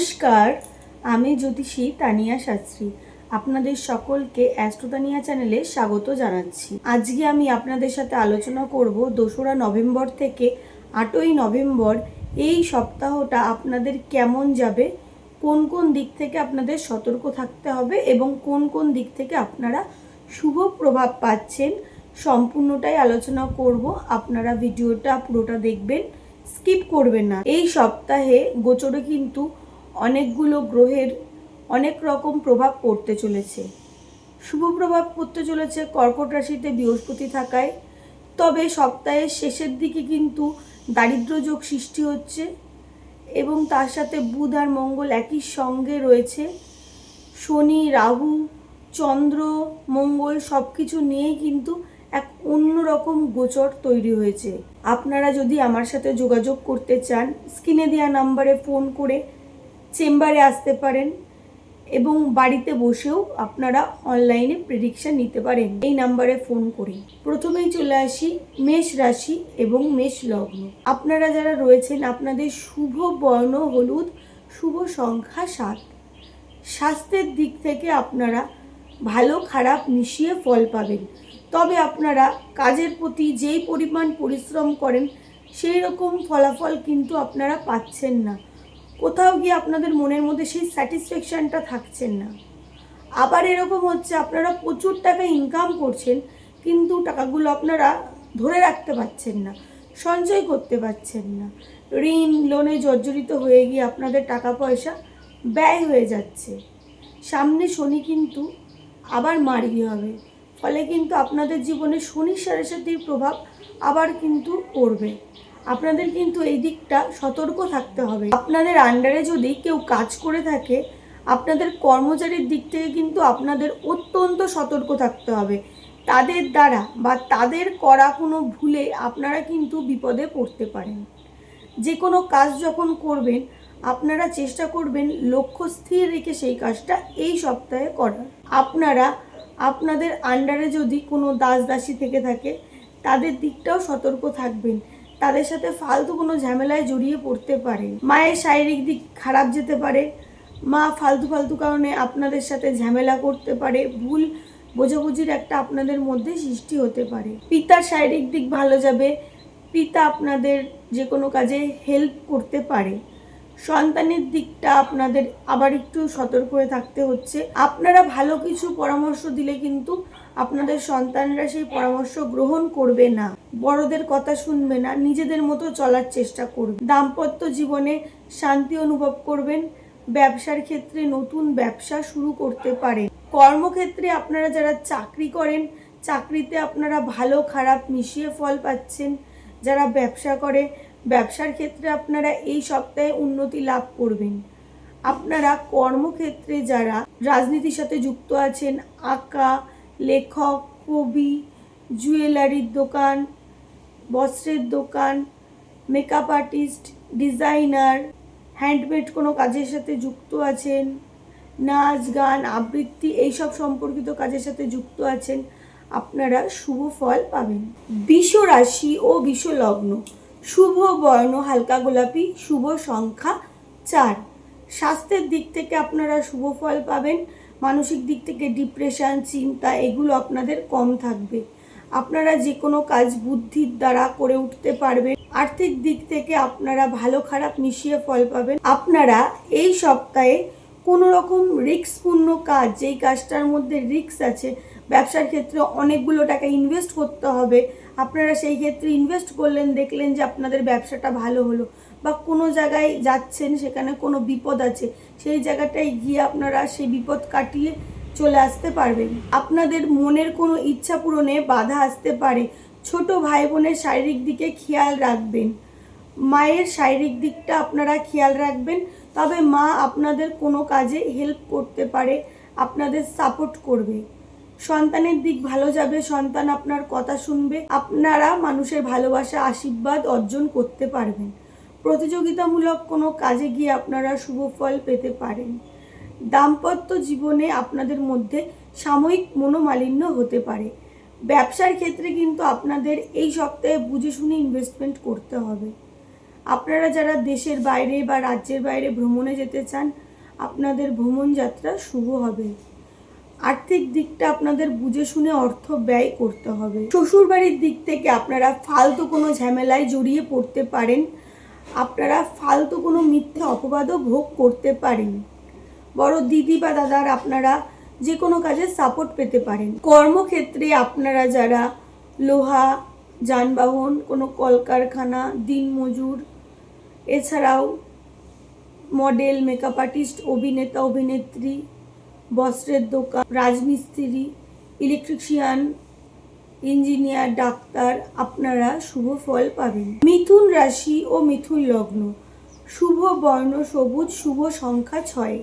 নমস্কার, আমি জ্যোতিষী তানিয়া শাস্ত্রী। আপনাদের সকলকে অ্যাস্ট্রোতানিয়া চ্যানেলে স্বাগত জানাচ্ছি। আজকে আমি আপনাদের সাথে আলোচনা করব দোসরা নভেম্বর থেকে আটই নভেম্বর। এই সপ্তাহটা আপনাদের কেমন যাবে? কোন কোন দিক থেকে আপনাদের সতর্ক থাকতে হবে এবং কোন কোন দিক থেকে আপনারা শুভ প্রভাব পাচ্ছেন সম্পূর্ণটাই আলোচনা করব। আপনারা ভিডিওটা পুরোটা দেখবেন, স্কিপ করবেন না। এই সপ্তাহে গোচরে কিন্তু অনেকগুলো গ্রহের অনেক রকম প্রভাব পড়তে চলেছে। শুভ প্রভাব পড়তে চলেছে কর্কট রাশিতে বৃহস্পতি থাকায়। তবে সপ্তাহের শেষের দিকে কিন্তু দারিদ্র যোগ সৃষ্টি হচ্ছে এবং তার সাথে বুধ আর মঙ্গল একই সঙ্গে রয়েছে। শনি, রাহু, চন্দ্র, মঙ্গল সব কিছু নিয়েই কিন্তু এক অন্যরকম গোচর তৈরি হয়েছে। আপনারা যদি আমার সাথে যোগাযোগ করতে চান, স্ক্রিনে দেওয়া নাম্বারে ফোন করে চেম্বারে আসতে পারেন এবং বাড়িতে বসেও আপনারা অনলাইনে প্রেডিকশান নিতে পারেন। এই নাম্বারে ফোন করে। প্রথমেই চলে আসি মেষ রাশি এবং মেষ লগ্ন। আপনারা যারা রয়েছেন, আপনাদের শুভ বর্ণ হলুদ, শুভ সংখ্যা সাত। স্বাস্থ্যের দিক থেকে আপনারা ভালো খারাপ মিশিয়ে ফল পাবেন। তবে আপনারা কাজের প্রতি যেই পরিমাণ পরিশ্রম করেন, সেই রকম ফলাফল কিন্তু আপনারা পাচ্ছেন না। কোথাও গিয়ে আপনাদের মনের মধ্যে সেই স্যাটিসফ্যাকশানটা থাকছেন না। আবার এরকম হচ্ছে, আপনারা প্রচুর টাকা ইনকাম করছেন, কিন্তু টাকাগুলো আপনারা ধরে রাখতে পারছেন না, সঞ্চয় করতে পারছেন না। ঋণ, লোনে জর্জরিত হয়ে গিয়ে আপনাদের টাকা পয়সা ব্যয় হয়ে যাচ্ছে। সামনে শনি কিন্তু আবার মার্গী হবে, ফলে কিন্তু আপনাদের জীবনে শনির সাড়ে সাথের প্রভাব আবার কিন্তু পড়বে। আপনাদের কিন্তু এই দিকটা সতর্ক থাকতে হবে। আপনাদের আন্ডারে যদি কেউ কাজ করে থাকে, আপনাদের কর্মচারীর দিক থেকে কিন্তু আপনাদের অত্যন্ত সতর্ক থাকতে হবে। তাদের দ্বারা বা তাদের করা কোনো ভুলে আপনারা কিন্তু বিপদে পড়তে পারেন। যে কোনো কাজ যখন করবেন, আপনারা চেষ্টা করবেন লক্ষ্য স্থির রেখে সেই কাজটা এই সপ্তাহে করার। আপনারা, আপনাদের আন্ডারে যদি কোনো দাস দাসী থেকে থাকে, তাদের দিকটাও সতর্ক থাকবেন। তাদের সাথে ফালতু কোনো ঝামেলায় জড়িয়ে পড়তে পারেন মায়ের শারীরিক দিক খারাপ যেতে পারে। মা ফালতু ফালতু কারণে আপনাদের সাথে ঝামেলা করতে পারে। ভুল বোঝাবুঝির একটা আপনাদের মধ্যে সৃষ্টি হতে পারে। পিতার শারীরিক দিক ভালো যাবে। পিতা আপনাদের যে কোনো কাজে হেল্প করতে পারে। সন্তানের দিকটা আপনাদের আবার একটু সতর্ক হয়ে থাকতে হচ্ছে। আপনারা ভালো কিছু পরামর্শ দিলে কিন্তু আপনাদের সন্তানরা সেই পরামর্শ গ্রহণ করবে না। বড়দের কথা শুনবে না, নিজেদের মতো চলার চেষ্টা করবে। দাম্পত্য জীবনে শান্তি অনুভব করবেন, ব্যবসার ক্ষেত্রে নতুন ব্যবসা শুরু করতে পারেন। কর্মক্ষেত্রে আপনারা যারা চাকরি করেন, চাকরিতে আপনারা ভালো খারাপ মিশিয়ে ফল পাচ্ছেন। যারা ব্যবসা করে, ব্যবসার ক্ষেত্রে আপনারা এই সপ্তাহে উন্নতি লাভ করবেন। আপনারা কর্মক্ষেত্রে যারা রাজনীতির সাথে যুক্ত আছেন, আঁকা লেখক, কবি, জুয়েলারির দোকান, বস্ত্রের দোকান মেকআপ আর্টিস্ট ডিজাইনার হ্যান্ডমেড কোনো কাজের সাথে যুক্ত আছেন, নাচ, গান, আবৃত্তি, এইসব সম্পর্কিত কাজের সাথে যুক্ত আছেন, আপনারা শুভ ফল পাবেন। বিষ রাশি ও বিষ লগ্ন, শুভ বর্ণ, হালকা গোলাপি, শুভ সংখ্যা চার। স্বাস্থ্যের দিক থেকে আপনারা শুভ ফল পাবেন। মানসিক দিক থেকে ডিপ্রেশন চিন্তা, এগুলো আপনাদের কম থাকবে। আপনারা যে কোনো কাজ বুদ্ধির দ্বারা করে উঠতে পারবেন। আর্থিক দিক থেকে আপনারা ভালো খারাপ মিশিয়ে ফল পাবেন। আপনারা এই সপ্তাহে কোনো রকম রিস্কপূর্ণ কাজ, যেই কাজটার মধ্যে রিস্ক আছে, ব্যবসার ক্ষেত্রে অনেকগুলো টাকা ইনভেস্ট করতে হবে। আপনারা সেই ক্ষেত্রে ইনভেস্ট করলেন, দেখলেন যে আপনাদের ব্যবসাটা ভালো হলো। বা কোনো জায়গায় যাচ্ছেন, সেখানে কোনো বিপদ আছে, সেই জায়গাটায় গিয়ে আপনারা সেই বিপদ কাটিয়ে চলে আসতে পারবেন। আপনাদের মনের কোনো ইচ্ছা পূরণে বাধা আসতে পারে। ছোট ভাই বোনের শারীরিক দিকে খেয়াল রাখবেন। মায়ের শারীরিক দিকটা আপনারা খেয়াল রাখবেন। তবে মা আপনাদের কোনো কাজে হেল্প করতে পারে, আপনাদের সাপোর্ট করবে। সন্তানের দিক ভালো যাবে, সন্তান আপনার কথা শুনবে, আপনারা মানুষের ভালোবাসা, আশীর্বাদ অর্জন করতে পারবেন। প্রতিযোগিতামূলক কোনো কাজে গিয়ে আপনারা শুভ ফল পেতে পারেন। দাম্পত্য জীবনে আপনাদের মধ্যে সাময়িক মনোমালিন্য হতে পারে। ব্যবসার ক্ষেত্রে কিন্তু আপনাদের এই সপ্তাহে বুঝে শুনে ইনভেস্টমেন্ট করতে হবে। আপনারা যারা দেশের বাইরে বা রাজ্যের বাইরে ভ্রমণে যেতে চান, আপনাদের ভ্রমণ যাত্রা শুভ হবে। আর্থিক দিকটা আপনাদের বুঝে শুনে অর্থ ব্যয় করতে হবে। শ্বশুরবাড়ির দিক থেকে আপনারা ফালতু কোনো ঝামেলায় জড়িয়ে পড়তে পারেন। আপনারা ফালতু কোনো মিথ্যে অপবাদও ভোগ করতে পারেন। বড় দিদি বা দাদার আপনারা যে কোনো কাজে সাপোর্ট পেতে পারেন। কর্মক্ষেত্রে আপনারা যারা লোহা, যানবাহন, কোনো কলকারখানা, দিনমজুর, এছাড়াও মডেল মেকআপ আর্টিস্ট অভিনেতা, অভিনেত্রী, বস্ত্রের দোকান, রাজমিস্ত্রি ইলেকট্রিশিয়ান ইঞ্জিনিয়ার, ডাক্তার, আপনারা শুভ ফল পাবেন। মিথুন রাশি ও মিথুন লগ্ন, শুভ বর্ণ, সবুজ, শুভ সংখ্যা ছয়।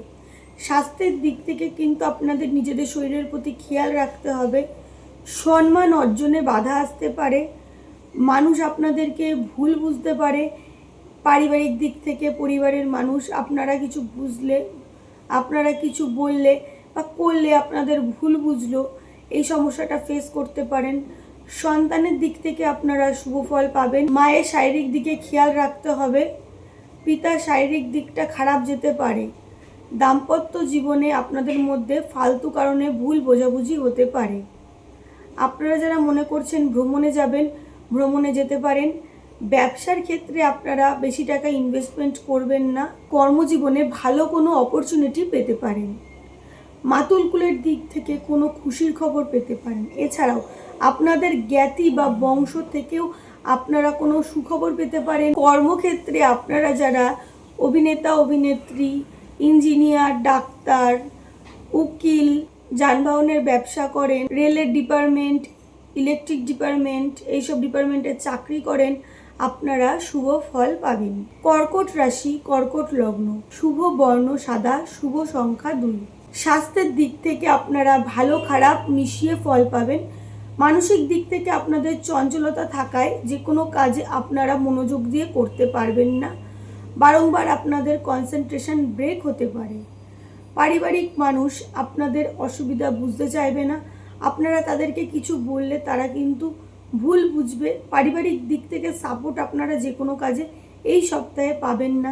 স্বাস্থ্যের দিক থেকে কিন্তু আপনাদের নিজেদের শরীরের প্রতি খেয়াল রাখতে হবে। সম্মান অর্জনে বাধা আসতে পারে। মানুষ আপনাদেরকে ভুল বুঝতে পারে। পারিবারিক দিক থেকে পরিবারের মানুষ আপনারা কিছু বুঝলে, আপনারা কিছু বললে বা করলে আপনাদের ভুল বুঝলো এই সমস্যাটা ফেস করতে পারেন। সন্তানের দিক থেকে আপনারা শুভ ফল পাবেন। মায়ের শারীরিক দিকে খেয়াল রাখতে হবে। পিতার শারীরিক দিকটা খারাপ যেতে পারে। দাম্পত্য জীবনে আপনাদের মধ্যে ফালতু কারণে ভুল বোঝাবুঝি হতে পারে। আপনারা যারা মনে করছেন ভ্রমণে যাবেন, ভ্রমণে যেতে পারেন, ব্যবসার ক্ষেত্রে আপনারা বেশি টাকা ইনভেস্টমেন্ট করবেন না। কর্মজীবনে ভালো কোনো অপরচুনিটি পেতে পারেন। মাতুলকুলের দিক থেকে কোনো খুশির খবর পেতে পারেন। এছাড়াও, আপনাদের জ্ঞাতি বা বংশ থেকেও আপনারা কোনো সুখবর পেতে পারেন। কর্মক্ষেত্রে আপনারা যারা অভিনেতা, অভিনেত্রী, ইঞ্জিনিয়ার, ডাক্তার, উকিল, যানবাহনের ব্যবসা করেন, রেলের ডিপার্টমেন্ট, ইলেকট্রিক ডিপার্টমেন্ট, এইসব ডিপার্টমেন্টে চাকরি করেন, আপনারা শুভ ফল পাবেন। কর্কট রাশি, কর্কট লগ্ন। শুভ বর্ণ সাদা, শুভ সংখ্যা দুই। স্বাস্থ্যের দিক থেকে আপনারা ভালো, খারাপ মিশিয়ে ফল পাবেন। মানসিক দিক থেকে আপনাদের চঞ্চলতা থাকায় যে কোনো কাজে আপনারা মনোযোগ দিয়ে করতে পারবেন না। বারংবার আপনাদের কনসেন্ট্রেশন ব্রেক হতে পারে। পারিবারিক মানুষ আপনাদের অসুবিধা বুঝতে চাইবে না। আপনারা তাদেরকে কিছু বললে তারা কিন্তু ভুল বুঝবে। পারিবারিক দিক থেকে সাপোর্ট আপনারা যে কোনো কাজে এই সপ্তাহে পাবেন না।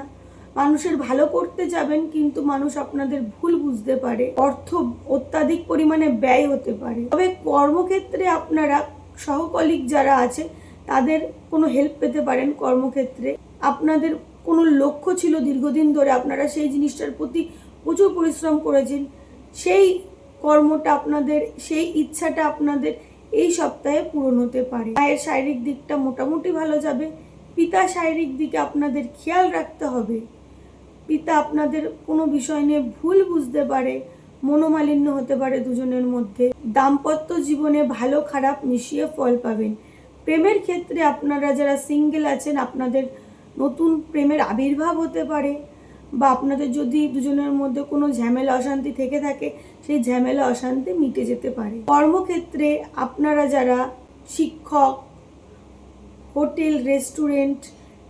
মানুষের ভালো করতে যাবেন, কিন্তু মানুষ আপনাদের ভুল বুঝতে পারে। অর্থ অত্যাধিক পরিমাণে ব্যয় হতে পারে। তবে কর্মক্ষেত্রে আপনারা, সহকলিক যারা আছে, তাদের কোনো হেল্প পেতে পারেন কর্মক্ষেত্রে। আপনাদের কোনো লক্ষ্য ছিল দীর্ঘদিন ধরে আপনারা সেই জিনিসটার প্রতি প্রচুর পরিশ্রম করেছেন, সেই কর্মটা আপনাদের, সেই ইচ্ছাটা আপনাদের এই সপ্তাহে পূরণ হতে পারে। মায়ের শারীরিক দিকটা মোটামুটি ভালো যাবে পিতা শারীরিক দিকে আপনাদের খেয়াল রাখতে হবে। পিতা আপনাদের কোনো বিষয় নিয়ে ভুল বুঝতে পারে, মনোমালিন্য হতে পারে দুজনের মধ্যে, দাম্পত্য জীবনে ভালো খারাপ মিশিয়ে ফল পাবেন। প্রেমের ক্ষেত্রে আপনারা যারা সিঙ্গেল আছেন, আপনাদের নতুন প্রেমের আবির্ভাব হতে পারে বা আপনাদের যদি দুজনের মধ্যে কোনো ঝামেলা, অশান্তি থেকে থাকে, সেই ঝামেলা, অশান্তি মিটে যেতে পারে। কর্মক্ষেত্রে আপনারা যারা শিক্ষক, হোটেল, রেস্টুরেন্ট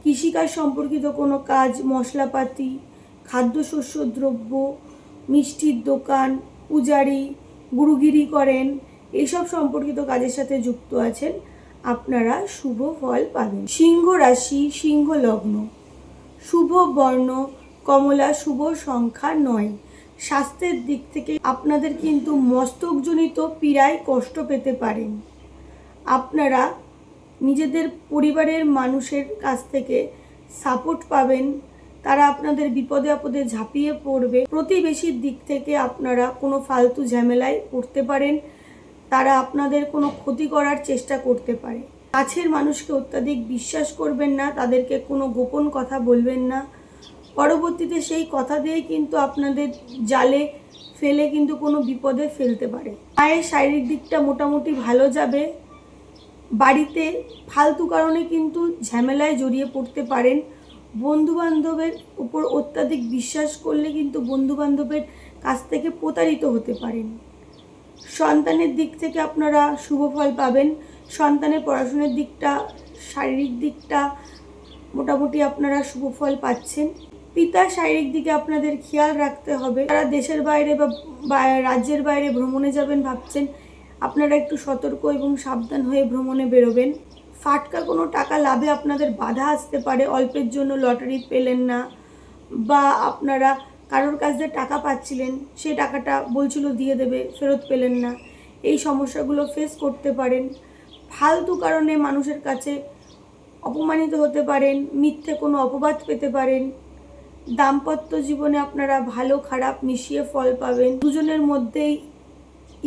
কৃষিকাজ সম্পর্কিত কোনো কাজ, মশলাপাতি, খাদ্যশস্য, দ্রব্য, মিষ্টির দোকান, পূজারি, গুরুগিরি করেন এইসব সম্পর্কিত কাজের সাথে যুক্ত আছেন আপনারা শুভ ফল পাবেন। সিংহ রাশি, সিংহ লগ্ন। শুভ বর্ণ, কমলা শুভ সংখ্যা নয়। স্বাস্থ্যের দিক থেকে আপনাদের কিন্তু মস্তকজনিত পীড়ায় কষ্ট পেতে পারেন। আপনারা নিজেদের পরিবারের মানুষের কাছ থেকে সাপোর্ট পাবেন। তারা আপনাদের বিপদে আপদে ঝাঁপিয়ে পড়বে। প্রতিবেশীর দিক থেকে আপনারা কোনো ফালতু ঝামেলায় পড়তে পারেন। তারা আপনাদের কোনো ক্ষতি করার চেষ্টা করতে পারে। কাছের মানুষকে অত্যাধিক বিশ্বাস করবেন না, তাদেরকে কোনো গোপন কথা বলবেন না। পরবর্তীতে সেই কথা দিয়ে কিন্তু আপনাদের জালে ফেলে কিন্তু কোনো বিপদে ফেলতে পারে। মায়ের শারীরিক দিকটা মোটামুটি ভালো যাবে। বাড়িতে ফালতু কারণে কিন্তু ঝামেলায় জড়িয়ে পড়তে পারেন। বন্ধু বান্ধবের উপর অত্যাধিক বিশ্বাস করলে কিন্তু বন্ধু বান্ধবের কাছ থেকে প্রতারিত হতে পারেন। সন্তানের দিক থেকে আপনারা শুভ ফল পাবেন। সন্তানের পড়াশোনার দিকটা, শারীরিক দিকটা মোটামুটি আপনারা শুভ ফল পাচ্ছেন। পিতার শারীরিক দিকে আপনাদের খেয়াল রাখতে হবে। তারা দেশের বাইরে বা- রাজ্যের বাইরে ভ্রমণে যাবেন ভাবছেন আপনারা একটু সতর্ক এবং সাবধান হয়ে ভ্রমণে বেরোবেন। ফাটকা কোনো টাকা লাভে আপনাদের বাধা আসতে পারে, অল্পের জন্য লটারি পেলেন না বা আপনারা কারোর কাছ থেকে টাকা পাচ্ছিলেন সেই টাকাটা বলছিল দিয়ে দেবে, ফেরত পেলেন না। এই সমস্যাগুলো ফেস করতে পারেন। ফালতু কারণে মানুষের কাছে অপমানিত হতে পারেন, মিথ্যে কোনো অপবাদ পেতে পারেন। দাম্পত্য জীবনে আপনারা ভালো খারাপ মিশিয়ে ফল পাবেন। দুজনের মধ্যেই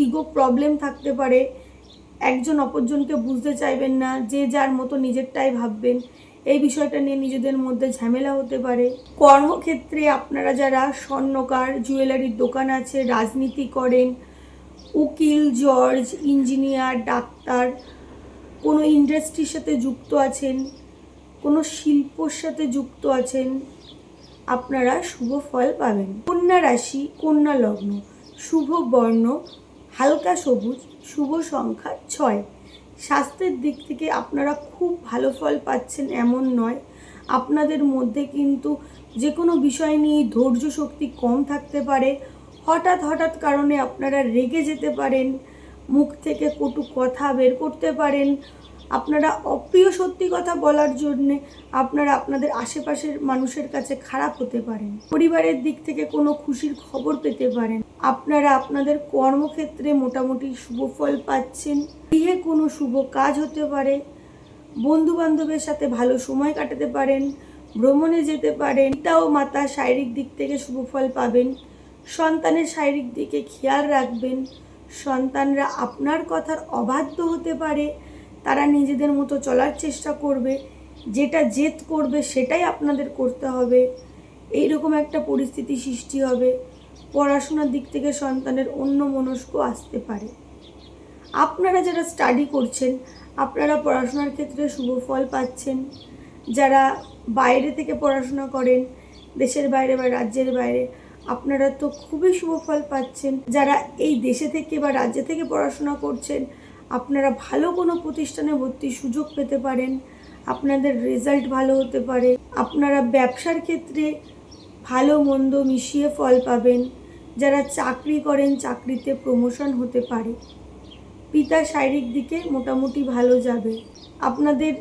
ইগো প্রবলেম থাকতে পারে। একজন অপরজনকে বুঝতে চাইবেন না, যে যার মতো নিজেরটাই ভাববেন। এই বিষয়টা নিয়ে নিজেদের মধ্যে ঝামেলা হতে পারে। কর্মক্ষেত্রে আপনারা যারা স্বর্ণকার, জুয়েলারির দোকান আছে, রাজনীতি করেন, উকিল জর্জ ইঞ্জিনিয়ার, ডাক্তার, কোনো ইন্ডাস্ট্রির সাথে যুক্ত আছেন, কোনো শিল্পর সাথে যুক্ত আছেন, আপনারা শুভ ফল পাবেন। কন্যা রাশি, কন্যা লগ্ন, শুভ বর্ণ হালকা সবুজ, শুভ সংখ্যা ছয়। স্বাস্থ্যের দিক থেকে আপনারা খুব ভালো ফল পাচ্ছেন এমন নয়। আপনাদের মধ্যে কিন্তু যে কোনো বিষয় নিয়ে ধৈর্য শক্তি কম থাকতে পারে। হঠাৎ হঠাৎ কারণে আপনারা রেগে যেতে পারেন, মুখ থেকে কটু কথা বের করতে পারেন আপনারা অপ্রিয় সত্যি কথা বলার জন্যে আপনারা আপনাদের আশেপাশের মানুষের কাছে খারাপ হতে পারেন। পরিবারের দিক থেকে কোনো খুশির খবর পেতে পারেন। আপনারা আপনাদের কর্মক্ষেত্রে মোটামুটি শুভ ফল পাচ্ছেন। গৃহে কোনো শুভ কাজ হতে পারে। বন্ধু বান্ধবের সাথে ভালো সময় কাটাতে পারেন। ভ্রমণে যেতে পারেন। পিতা ও মাতা শারীরিক দিক থেকে শুভ ফল পাবেন। সন্তানের শারীরিক দিকে খেয়াল রাখবেন। সন্তানরা আপনার কথার অবাধ্য হতে পারে। তারা নিজেদের মতো চলার চেষ্টা করবে, যেটা জেদ করবে সেটাই আপনাদের করতে হবে। এই রকম একটা পরিস্থিতি সৃষ্টি হবে, পড়াশোনার দিক থেকে সন্তানের অন্য মনস্ক আসতে পারে। আপনারা যারা স্টাডি করছেন, আপনারা পড়াশোনার ক্ষেত্রে শুভ ফল পাচ্ছেন। যারা বাইরে থেকে পড়াশোনা করেন, দেশের বাইরে বা রাজ্যের বাইরে, আপনারা তো খুবই শুভ ফল পাচ্ছেন। যারা এই দেশে থেকে বা রাজ্য থেকে পড়াশোনা করছেন আপনারা ভালো কোনো প্রতিষ্ঠানে ভর্তির সুযোগ পেতে পারেন, আপনাদের রেজাল্ট ভালো হতে পারে, আপনারা ব্যবসার ক্ষেত্রে ভালো মন্দ মিশিয়ে ফল পাবেন, যারা চাকরি করেন চাকরিতে প্রমোশন হতে পারে। পিতা শারীরিক দিকে মোটামুটি ভালো যাবে। আপনাদের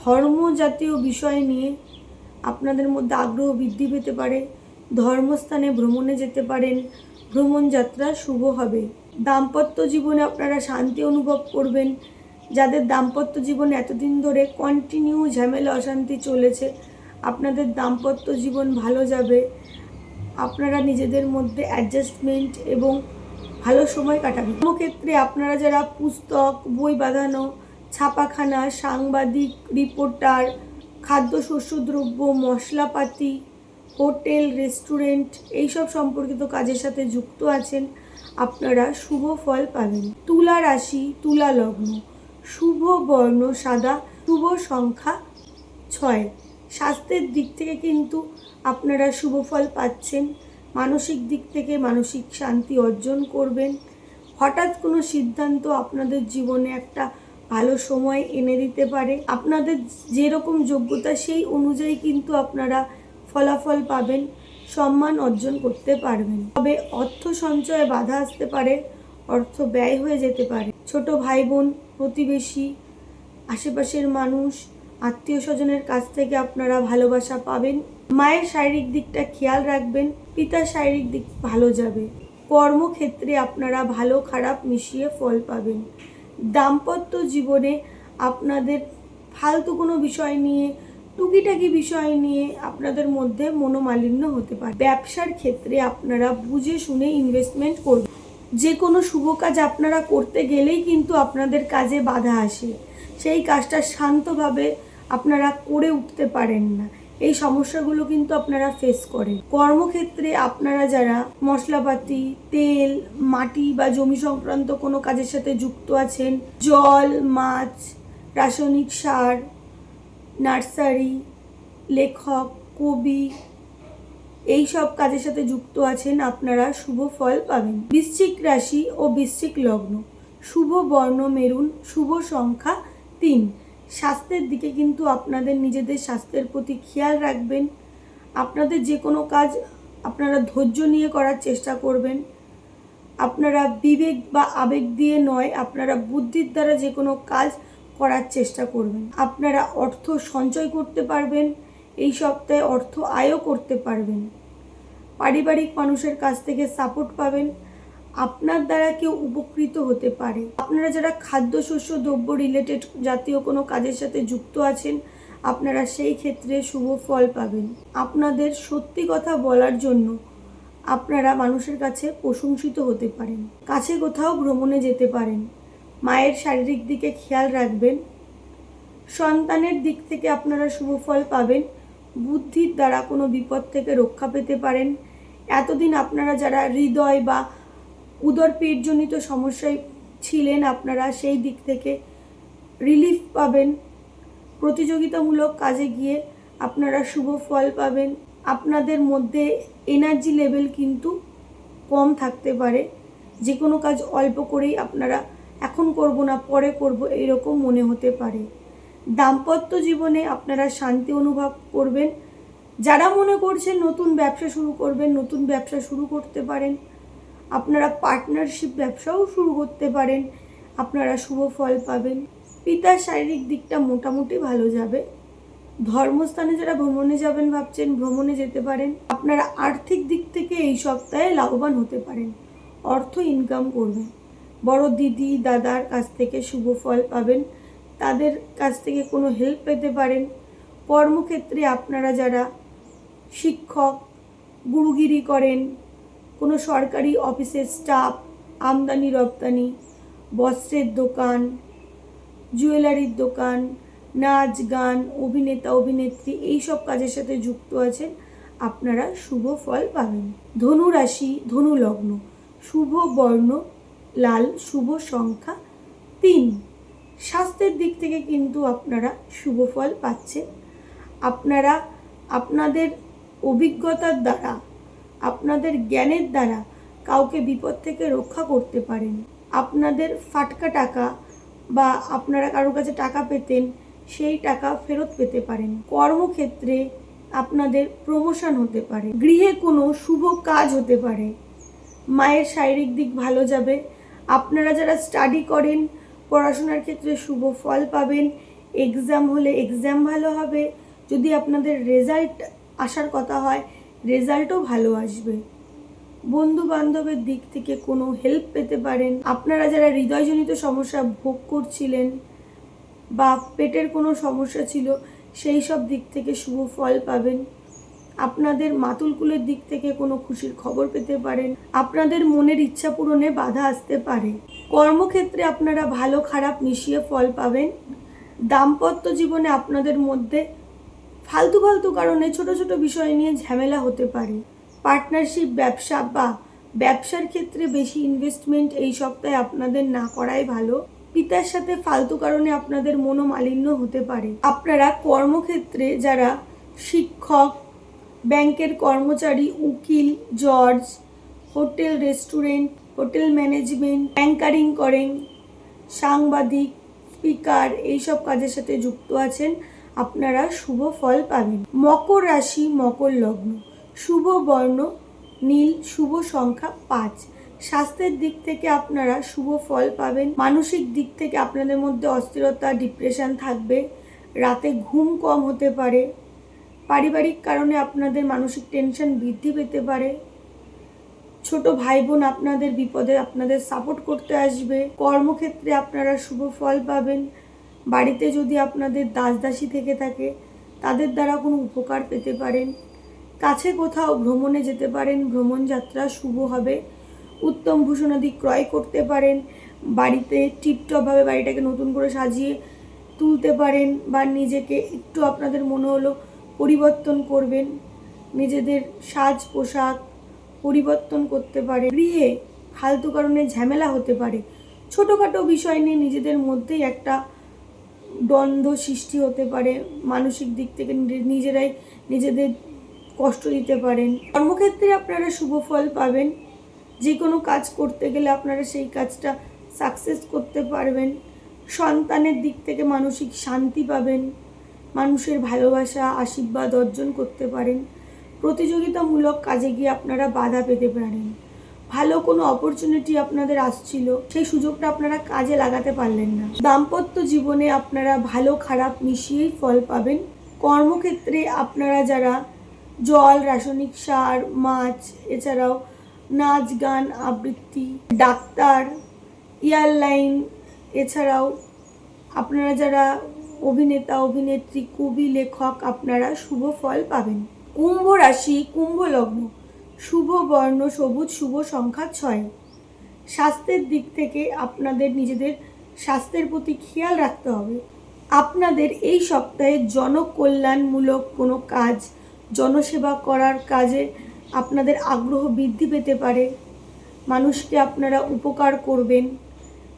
ধর্ম জাতীয় বিষয় নিয়ে আপনাদের মধ্যে আগ্রহ বৃদ্ধি পেতে পারে, ধর্মস্থানে ভ্রমণে যেতে পারেন, ভ্রমণ যাত্রা শুভ হবে। দাম্পত্য জীবনে আপনারা শান্তি অনুভব করবেন। যাদের দাম্পত্য জীবন এতদিন ধরে কন্টিনিউ ঝামেলা, অশান্তি চলেছে, আপনাদের দাম্পত্য জীবন ভালো যাবে। আপনারা নিজেদের মধ্যে অ্যাডজাস্টমেন্ট এবং ভালো সময় কাটাবেন। কর্মক্ষেত্রে আপনারা যারা পুস্তক, বই বাঁধানো, ছাপাখানা, সাংবাদিক রিপোর্টার খাদ্য শস্যদ্রব্য মশলাপাতি, হোটেল রেস্টুরেন্ট এইসব সম্পর্কিত কাজের সাথে যুক্ত আছেন। আপনারা শুভ ফল পাবেন। তুলা রাশি, তুলা লগ্ন। শুভ বর্ণ সাদা, শুভ সংখ্যা ছয়। স্বাস্থ্যের দিক থেকে কিন্তু আপনারা শুভ ফল পাচ্ছেন। মানসিক দিক থেকে মানসিক শান্তি অর্জন করবেন। হঠাৎ কোনো সিদ্ধান্ত আপনাদের জীবনে একটা ভালো সময় এনে দিতে পারে। আপনাদের যেরকম যোগ্যতা, সেই অনুযায়ী কিন্তু আপনারা ফলাফল পাবেন। সম্মান অর্জন করতে পারবেন। তবে অর্থ সঞ্চয়ে বাধা আসতে পারে, অর্থ ব্যয় হয়ে যেতে পারে। ছোট ভাই বোন প্রতিবেশী, আশেপাশের মানুষ আত্মীয় স্বজনের কাছ থেকে আপনারা ভালোবাসা পাবেন। মায়ের শারীরিক দিকটা খেয়াল রাখবেন, পিতার শারীরিক দিক ভালো যাবে। কর্মক্ষেত্রে আপনারা ভালো, খারাপ মিশিয়ে ফল পাবেন। দাম্পত্য জীবনে আপনাদের ফালতু কোনো বিষয় নিয়ে টুকিটাকি বিষয় নিয়ে আপনাদের মধ্যে মনোমালিন্য হতে পারে। ব্যবসার ক্ষেত্রে আপনারা বুঝে শুনে ইনভেস্টমেন্ট করবেন। যে কোনো শুভ কাজ আপনারা করতে গেলেই কিন্তু আপনাদের কাজে বাধা আসে। সেই কাজটা শান্তভাবে আপনারা করে উঠতে পারেন না। এই সমস্যাগুলো কিন্তু আপনারা ফেস করেন। কর্মক্ষেত্রে আপনারা যারা মশলাপাতি, তেল, মাটি বা জমি সংক্রান্ত কোনো কাজের সাথে যুক্ত আছেন, জল, মাছ, রাসায়নিক সার নার্সারি, লেখক, কবি এই সব কাজের সাথে যুক্ত আছেন আপনারা শুভ ফল পাবেন। বৃশ্চিক রাশি ও বৃশ্চিক লগ্ন। শুভ বর্ণ মেরুন, শুভ সংখ্যা তিন। স্বাস্থ্যের দিকে কিন্তু আপনাদের নিজেদের স্বাস্থ্যের প্রতি খেয়াল রাখবেন। আপনাদের যে কোনো কাজ আপনারা ধৈর্য নিয়ে করার চেষ্টা করবেন। আপনারা বিবেক বা আবেগ দিয়ে নয়, আপনারা বুদ্ধির দ্বারা যে কোনো কাজ করার চেষ্টা করবেন। আপনারা অর্থ সঞ্চয় করতে পারবেন, এই সপ্তাহে অর্থ আয়ও করতে পারবেন। পারিবারিক মানুষের কাছ থেকে সাপোর্ট পাবেন। আপনার দ্বারা কেউ উপকৃত হতে পারে। আপনারা যারা খাদ্যশস্য, দ্রব্য রিলেটেড জাতীয় কোনো কাজের সাথে যুক্ত আছেন, আপনারা সেই ক্ষেত্রে শুভ ফল পাবেন। আপনাদের সত্যি কথা বলার জন্য আপনারা মানুষের কাছে প্রশংসিত হতে পারেন। কাছে কোথাও ভ্রমণে যেতে পারেন। মায়ের শারীরিক দিকে খেয়াল রাখবেন। সন্তানের দিক থেকে আপনারা শুভ ফল পাবেন। বুদ্ধির দ্বারা কোনো বিপদ থেকে রক্ষা পেতে পারেন। এতদিন আপনারা যারা হৃদয় বা উদর পেটজনিত সমস্যায় ছিলেন, আপনারা সেই দিক থেকে রিলিফ পাবেন। প্রতিযোগিতামূলক কাজে গিয়ে আপনারা শুভ ফল পাবেন। আপনাদের মধ্যে এনার্জি লেভেল কিন্তু কম থাকতে পারে। যে কোনো কাজ অল্প করেই আপনারা এখন করব না, পরে করব, এইরকম মনে হতে পারে। দাম্পত্য জীবনে আপনারা শান্তি অনুভব করবেন। যারা মনে করছেন নতুন ব্যবসা শুরু করবেন, নতুন ব্যবসা শুরু করতে পারেন। আপনারা পার্টনারশিপ ব্যবসাও শুরু করতে পারেন। আপনারা শুভ ফল পাবেন। পিতার শারীরিক দিকটা মোটামুটি ভালো যাবে। ধর্মস্থানে যারা ভ্রমণে যাবেন ভাবছেন, ভ্রমণে যেতে পারেন। আপনারা আর্থিক দিক থেকে এই সপ্তাহে লাভবান হতে পারেন। অর্থ ইনকাম করবেন। বড় দিদি দাদার কাছ থেকে শুভ ফল পাবেন, তাদের কাছ থেকে কোনো হেল্প পেতে পারেন। কর্মক্ষেত্রে আপনারা যারা শিক্ষক, গুরুগিরি করেন, কোনো সরকারি অফিসের স্টাফ আমদানি, রপ্তানি, বস্ত্রের দোকান জুয়েলারির দোকান, নাচ, গান, অভিনেতা, অভিনেত্রী, এই সব কাজের সাথে যুক্ত আছেন, আপনারা শুভ ফল পাবেন। ধনু রাশি ধনু লগ্ন শুভ বর্ণ লাল শুভ সংখ্যা তিন। স্বাস্থ্যের দিক থেকে কিন্তু আপনারা শুভ ফল পাচ্ছেন। আপনারা, আপনাদের অভিজ্ঞতার দ্বারা, আপনাদের জ্ঞানের দ্বারা কাউকে বিপদ থেকে রক্ষা করতে পারেন। আপনাদের ফাটকা টাকা বা আপনারা কারোর কাছে টাকা পেতেন, সেই টাকা ফেরত পেতে পারেন। কর্মক্ষেত্রে আপনাদের প্রমোশন হতে পারে। গৃহে কোনো শুভ কাজ হতে পারে। মায়ের শারীরিক দিক ভালো যাবে আপনারা যারা স্টাডি করেন, পড়াশোনার ক্ষেত্রে শুভ ফল পাবেন। এক্সাম হলে এক্সাম ভালো হবে। যদি আপনাদের রেজাল্ট আসার কথা হয় রেজাল্টও ভালো আসবে। বন্ধু বান্ধবের দিক থেকে কোনো হেল্প পেতে পারেন। আপনারা যারা হৃদয়জনিত সমস্যা ভোগ করছিলেন বা পেটের কোনো সমস্যা ছিল, সেই সব দিক থেকে শুভ ফল পাবেন। আপনাদের মাতুলকুলের দিক থেকে কোনো খুশির খবর পেতে পারেন। আপনাদের মনের ইচ্ছা পূরণে বাধা আসতে পারে। কর্মক্ষেত্রে আপনারা ভালো খারাপ মিশিয়ে ফল পাবেন। দাম্পত্য জীবনে আপনাদের মধ্যে ফালতু ফালতু কারণে ছোট ছোট বিষয় নিয়ে ঝামেলা হতে পারে। পার্টনারশিপ, ব্যবসা বা ব্যবসার ক্ষেত্রে বেশি ইনভেস্টমেন্ট এই সপ্তাহে আপনাদের না করাই ভালো। পিতার সাথে ফালতু কারণে আপনাদের মনোমালিন্য হতে পারে। আপনারা কর্মক্ষেত্রে যারা শিক্ষক ব্যাংকের কর্মচারী, উকিল, জজ, hotel restaurant, hotel management anchoring করেন, সাংবাদিক, স্পিকার, এইসব কাজের সাথে যুক্ত আছেন। আপনারা শুভ ফল পাবেন। মকর রাশি, মকর লগ্ন। শুভ বর্ণ, নীল, শুভ সংখ্যা পাঁচ। স্বাস্থ্যের দিক থেকে আপনারা শুভ ফল পাবেন। মানসিক দিক থেকে আপনাদের মধ্যে অস্থিরতা, ডিপ্রেশন থাকবে। রাতে ঘুম কম হতে পারে। পারিবারিক কারণে আপনাদের মানসিক টেনশন বৃদ্ধি পেতে পারে। ছোট ভাই বোন আপনাদের বিপদে আপনাদের সাপোর্ট করতে আসবে। কর্মক্ষেত্রে আপনারা শুভ ফল পাবেন। বাড়িতে যদি আপনাদের দাস দাসী থেকে থাকে, তাদের দ্বারা কোনো উপকার পেতে পারেন। কাছে কোথাও ভ্রমণে যেতে পারেন, ভ্রমণ যাত্রা শুভ হবে। উত্তম ভূষণাদি ক্রয় করতে পারেন। বাড়িতে টিপটপভাবে বাড়িটাকে নতুন করে সাজিয়ে তুলতে পারেন বা নিজেকে একটু আপনাদের মনে হলো পরিবর্তন করবেন, নিজেদের সাজ পোশাক পরিবর্তন করতে পারে গৃহে ফালতু কারণে ঝামেলা হতে পারে। ছোটোখাটো বিষয় নিয়ে নিজেদের মধ্যেই একটা দ্বন্দ্ব সৃষ্টি হতে পারে, মানসিক দিক থেকে নিজে- নিজেরাই নিজেদের কষ্ট দিতে পারেন। কর্মক্ষেত্রে আপনারা শুভ ফল পাবেন যে কোনো কাজ করতে গেলে আপনারা সেই কাজটা সাকসেস করতে পারবেন, সন্তানের দিক থেকে মানসিক শান্তি পাবেন। মানুষের ভালোবাসা, আশীর্বাদ অর্জন করতে পারেন। প্রতিযোগিতামূলক কাজে গিয়ে আপনারা বাধা পেতে পারেন। ভালো কোনো অপরচুনিটি আপনাদের আসছিল, সেই সুযোগটা আপনারা কাজে লাগাতে পারলেন না। দাম্পত্য জীবনে আপনারা ভালো, খারাপ মিশিয়েই ফল পাবেন। কর্মক্ষেত্রে আপনারা যারা জল, রাসায়নিক সার, মাছ, এছাড়াও নাচ, গান, আবৃত্তি, ডাক্তার, এয়ারলাইন, এছাড়াও আপনারা যারা অভিনেতা, অভিনেত্রী, কবি, লেখক আপনারা শুভ ফল পাবেন। কুম্ভ রাশি, কুম্ভ লগ্ন। শুভ বর্ণ, সবুজ, শুভ সংখ্যা ছয়। স্বাস্থ্যের দিক থেকে আপনাদের নিজেদের স্বাস্থ্যের প্রতি খেয়াল রাখতে হবে। আপনাদের এই সপ্তাহে জনকল্যাণমূলক কোনো কাজ, জনসেবা করার কাজে আপনাদের আগ্রহ বৃদ্ধি পেতে পারে। মানুষকে আপনারা উপকার করবেন।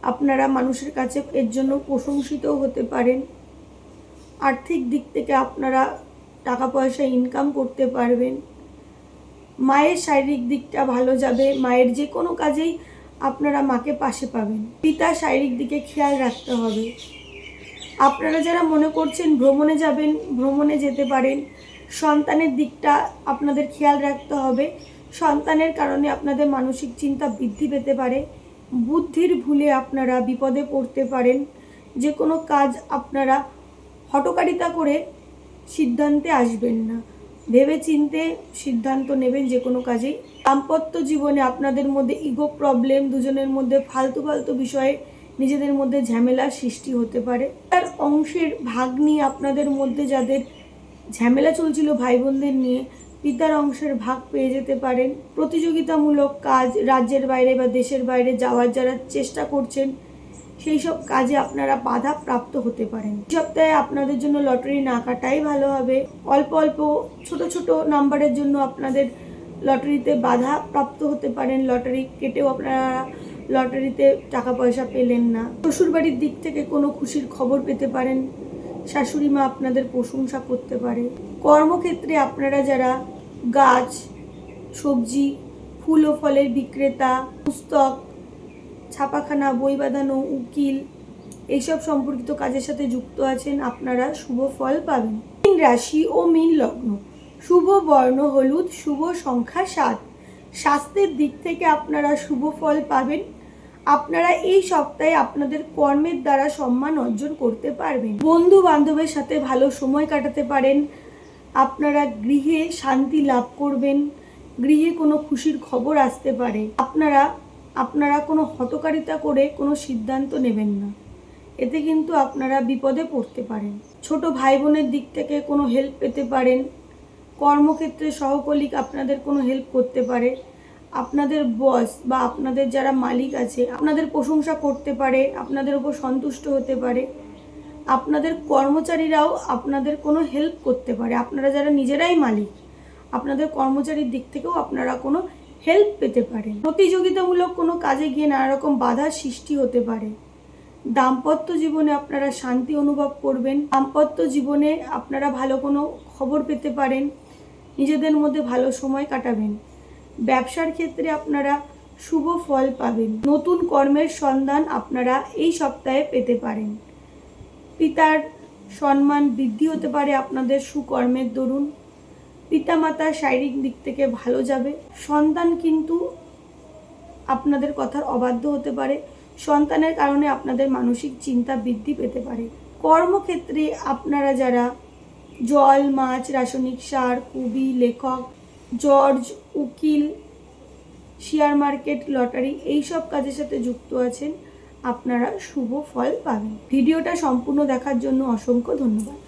আপনারা মানুষের কাছে এর জন্য প্রশংসিতও হতে পারেন। আর্থিক দিক থেকে আপনারা টাকা পয়সা ইনকাম করতে পারবেন। মায়ের শারীরিক দিকটা ভালো যাবে, মায়ের যে কোনো কাজেই আপনারা মাকে পাশে পাবেন। পিতার শারীরিক দিকে খেয়াল রাখতে হবে। আপনারা যারা মনে করছেন ভ্রমণে যাবেন, ভ্রমণে যেতে পারেন, সন্তানের দিকটা আপনাদের খেয়াল রাখতে হবে। সন্তানের কারণে আপনাদের মানসিক চিন্তা বৃদ্ধি পেতে পারে। বুদ্ধির ভুলে আপনারা বিপদে পড়তে পারেন। যে কোনো কাজ আপনারা হটকারিতা করে সিদ্ধান্তে আসবেন না। ভেবে চিনতে সিদ্ধান্ত নেবেন যে কোনো কাজেই। দাম্পত্য জীবনে আপনাদের মধ্যে ইগো প্রবলেম, দুজনের মধ্যে ফালতু ফালতু বিষয়ে নিজেদের মধ্যে ঝামেলার সৃষ্টি হতে পারে। তার অংশের ভাগ নিয়ে আপনাদের মধ্যে যাদের ঝামেলা চলছিল ভাই বোনদের নিয়ে, পিতার অংশের ভাগ পেয়ে যেতে পারেন। প্রতিযোগিতামূলক কাজ রাজ্যের বাইরে বা দেশের বাইরে যাওয়ার যারা চেষ্টা করছেন সেই সব কাজে আপনারা বাধা প্রাপ্ত হতে পারেন। সপ্তাহে আপনাদের জন্য লটারি না কাটাই ভালো হবে। অল্প অল্প ছোট ছোট নাম্বারের জন্য আপনাদের লটারিতে বাধা প্রাপ্ত হতে পারেন। লটারি কেটেও আপনারা লটারিতে টাকা পয়সা পেলেন না। শ্বশুরবাড়ির দিক থেকে কোনো খুশির খবর পেতে পারেন। শাশুড়ি মা আপনাদের প্রশংসা করতে পারে। কর্মক্ষেত্রে আপনারা যারা গাছ, সবজি, ফুল ও ফলের বিক্রেতা, পুস্তক ছাপাখানা, বই বাঁধানো, উকিল এইসব সম্পর্কিত কাজের সাথে যুক্ত আছেন আপনারা শুভ ফল পাবেন। মীন রাশি ও মীন লগ্ন। শুভ বর্ণ, হলুদ, শুভ সংখ্যা সাত। স্বাস্থ্যের দিক থেকে আপনারা শুভ ফল পাবেন। আপনারা এই সপ্তাহে আপনাদের কর্মের দ্বারা সম্মান অর্জন করতে পারবেন। বন্ধু বান্ধবের সাথে ভালো সময় কাটাতে পারেন। আপনারা গৃহে শান্তি লাভ করবেন। গৃহে কোনো খুশির খবর আসতে পারে। আপনারা আপনারা কোনো হটকারিতা করে কোনো সিদ্ধান্ত নেবেন না। এতে কিন্তু আপনারা বিপদে পড়তে পারেন। ছোট ভাই বোনের দিক থেকে কোনো হেল্প পেতে পারেন। কর্মক্ষেত্রে সহকলিক আপনাদের কোনো হেল্প করতে পারে। আপনাদের বস বা আপনাদের যারা মালিক আছে, আপনাদের প্রশংসা করতে পারে, আপনাদের উপর সন্তুষ্ট হতে পারে। আপনাদের কর্মচারীরাও আপনাদের কোনো হেল্প করতে পারে। আপনারা যারা নিজেরাই মালিক, আপনাদের কর্মচারীর দিক থেকেও আপনারা কোনো হেল্প পেতে পারেন। প্রতিযোগিতামূলক কোনো কাজে গিয়ে নানা রকম বাধার সৃষ্টি হতে পারে। দাম্পত্য জীবনে আপনারা শান্তি অনুভব করবেন। দাম্পত্য জীবনে আপনারা ভালো কোনো খবর পেতে পারেন। নিজেদের মধ্যে ভালো সময় কাটাবেন। ব্যবসার ক্ষেত্রে আপনারা শুভ ফল পাবেন। নতুন কর্মের সন্ধান আপনারা এই সপ্তাহে পেতে পারেন। পিতার সম্মান বৃদ্ধি হতে পারে আপনাদের সুকর্মের দরুন। পিতামাতার শারীরিক দিক থেকে ভালো যাবে। সন্তান কিন্তু আপনাদের কথার অবাধ্য হতে পারে। সন্তানের কারণে আপনাদের মানসিক চিন্তা বৃদ্ধি পেতে পারে। কর্মক্ষেত্রে আপনারা যারা জল, মাছ, রাসায়নিক সার, কবি, লেখক, জর্জ, উকিল, শেয়ার মার্কেট, লটারি এই সব কাজের সাথে যুক্ত আছেন, আপনারা শুভ ফল পাবেন। ভিডিওটা সম্পূর্ণ দেখার জন্য অসংখ্য ধন্যবাদ।